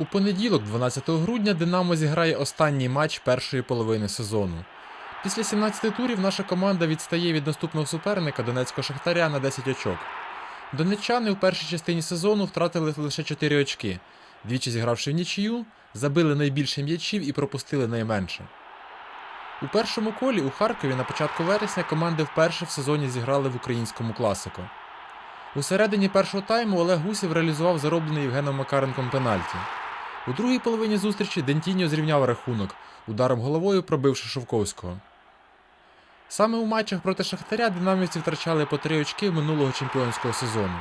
У понеділок, 12 грудня, Динамо зіграє останній матч першої половини сезону. Після 17 турів наша команда відстає від наступного суперника Донецького Шахтаря на 10 очок. Донеччани у першій частині сезону втратили лише 4 очки, двічі зігравши в нічию, забили найбільше м'ячів і пропустили найменше. У першому колі у Харкові на початку вересня команди вперше в сезоні зіграли в українському класику. У середині першого тайму Олег Гусів реалізував зароблений Євгеном Макаренком пенальті. У другій половині зустрічі Дентіньо зрівняв рахунок, ударом головою пробивши Шовковського. Саме у матчах проти Шахтаря динамівці втрачали по три очки минулого чемпіонського сезону.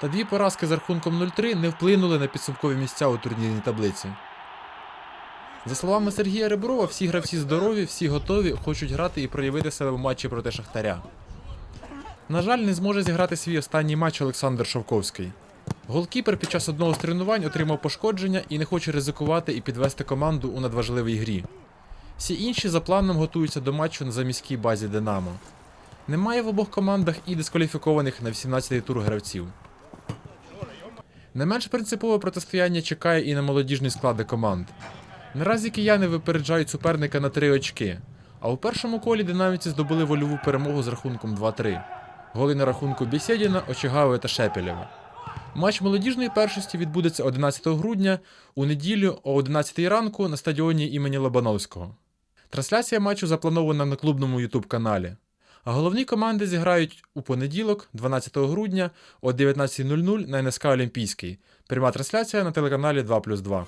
Та дві поразки з рахунком 0-3 не вплинули на підсумкові місця у турнірній таблиці. За словами Сергія Реброва, всі гравці здорові, всі готові, хочуть грати і проявити себе в матчі проти Шахтаря. На жаль, не зможе зіграти свій останній матч Олександр Шовковський. Голкіпер під час одного з тренувань отримав пошкодження і не хоче ризикувати і підвести команду у надважливій грі. Всі інші за планом готуються до матчу на заміській базі Динамо. Немає в обох командах і дискваліфікованих на 18-й тур гравців. Не менш принципове протистояння чекає і на молодіжні склади команд. Наразі кияни випереджають суперника на 3 очки, а у першому колі динаміці здобули вольову перемогу з рахунком 2-3. Голи на рахунку Бєсєдіна, Очегавої та Шепелєва. Матч молодіжної першості відбудеться 11 грудня у неділю о 11 ранку на стадіоні імені Лобановського. Трансляція матчу запланована на клубному YouTube каналі. А головні команди зіграють у понеділок, 12 грудня о 19.00 на НСК Олімпійський. Пряма трансляція на телеканалі 2+,2.